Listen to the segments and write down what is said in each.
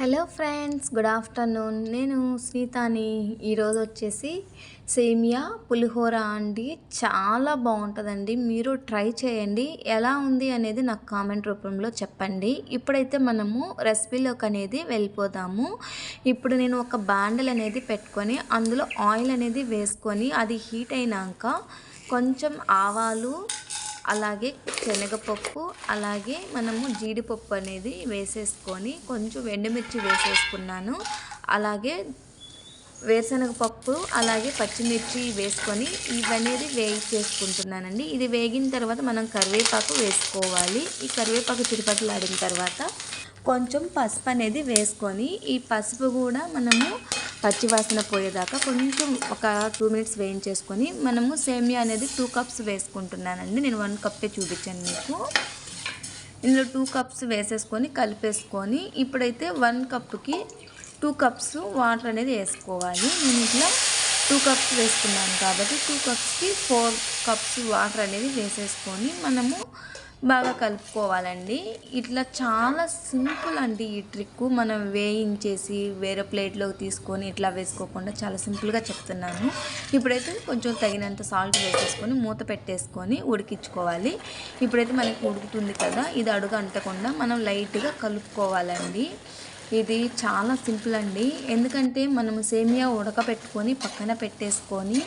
Hello friends good afternoon. నేను స్మితాని ఈరోజు వచ్చేసి సేమియా పులిహోర అండి. చాలా బాగుంటుందండి. మీరు ట్రై చేయండి. ఎలా ఉంది అనేది నాకు కామెంట్ రూపంలో చెప్పండి. ఇప్పుడైతే మనము రెసిపీలోకి అనేది వెళ్ళిపోదాము. ఇప్పుడు నేను ఒక బ్యాండల్ అనేది పెట్టుకొని అందులో ఆయిల్ అనేది వేసుకొని అది హీట్ అయినాక కొంచెం ఆవాలు అలాగే శనగపప్పు అలాగే మనము జీడిపప్పు అనేది వేసేసుకొని కొంచెం ఎండుమిర్చి వేసేసుకున్నాను. అలాగే వేరుశనగ పప్పు అలాగే పచ్చిమిర్చి వేసుకొని ఇవనేది వేగి చేసుకుంటున్నానండి ఇది వేగిన తర్వాత మనం కరివేపాకు వేసుకోవాలి. ఈ కరివేపాకు చిరుపట్లాడిన తర్వాత కొంచెం పసుపు అనేది వేసుకొని ఈ పసుపు కూడా మనము పచ్చివాసన పోయేదాకా కొంచెం ఒక టూ మినిట్స్ వేయించేసుకొని మనము సేమియా అనేది టూ కప్స్ వేసుకుంటున్నానండి. నేను వన్ కప్పే చూపించాను మీకు. ఇందులో టూ కప్స్ వేసేసుకొని కలిపేసుకొని ఇప్పుడైతే వన్ కప్కి టూ కప్స్ వాటర్ అనేది వేసుకోవాలి. నేను ఇట్లా టూ కప్స్ వేసుకున్నాను కాబట్టి టూ కప్స్కి ఫోర్ కప్స్ వాటర్ అనేది వేసేసుకొని మనము బాగా కలుపుకోవాలండి. ఇట్లా చాలా సింపుల్ అండి ఈ ట్రిక్ మనం వేయించేసి వేరే ప్లేట్లోకి తీసుకొని ఇట్లా వేసుకోకుండా చాలా సింపుల్గా చెప్తున్నాను. ఇప్పుడైతే కొంచెం తగినంత సాల్ట్ వేసేసుకొని మూత పెట్టేసుకొని ఉడికించుకోవాలి. ఇప్పుడైతే మనకి ఉడుకుతుంది కదా ఇది అడుగు అంటకుండా మనం లైట్గా కలుపుకోవాలండి. ఇది చాలా సింపుల్ అండి. ఎందుకంటే మనము సేమియా ఉడకపెట్టుకొని పక్కన పెట్టేసుకొని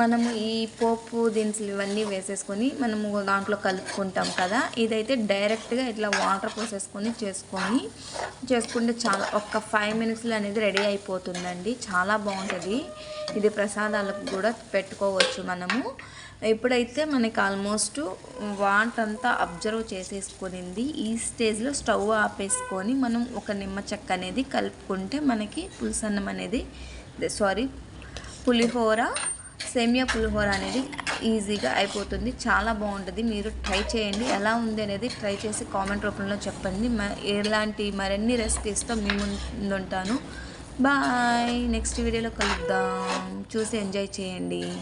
మనము ఈ పోపు దినుసులు ఇవన్నీ వేసేసుకొని మనము దాంట్లో కలుపుకుంటాం కదా. ఇదైతే డైరెక్ట్గా ఇట్లా వాటర్ పోసేసుకొని చేసుకొని చేసుకుంటే చాలా ఒక ఫైవ్ మినిట్స్లో అనేది రెడీ అయిపోతుందండి. చాలా బాగుంటుంది. ఇది ప్రసాదాలకు కూడా పెట్టుకోవచ్చు మనము. ఎప్పుడైతే మనకి ఆల్మోస్ట్ వాటంతా అబ్జర్వ్ చేసేసుకునింది. ఈ స్టేజ్లో స్టవ్ ఆపేసుకొని మనం ఒక నిమ్మ చెక్క అనేది కలుపుకుంటే మనకి పులుసన్నం అనేది సారీ పులిహోర సేమియా పులిహోర అనేది ఈజీగా అయిపోతుంది. చాలా బాగుంటుంది. మీరు ట్రై చేయండి. ఎలా ఉంది అనేది ట్రై చేసి కామెంట్ రూపంలో చెప్పండి. ఎలాంటి మరిన్ని రెసిపీస్తో మీ ముందుంటాను. బాయ్. నెక్స్ట్ వీడియోలో కలుద్దాం. చూసి ఎంజాయ్ చేయండి.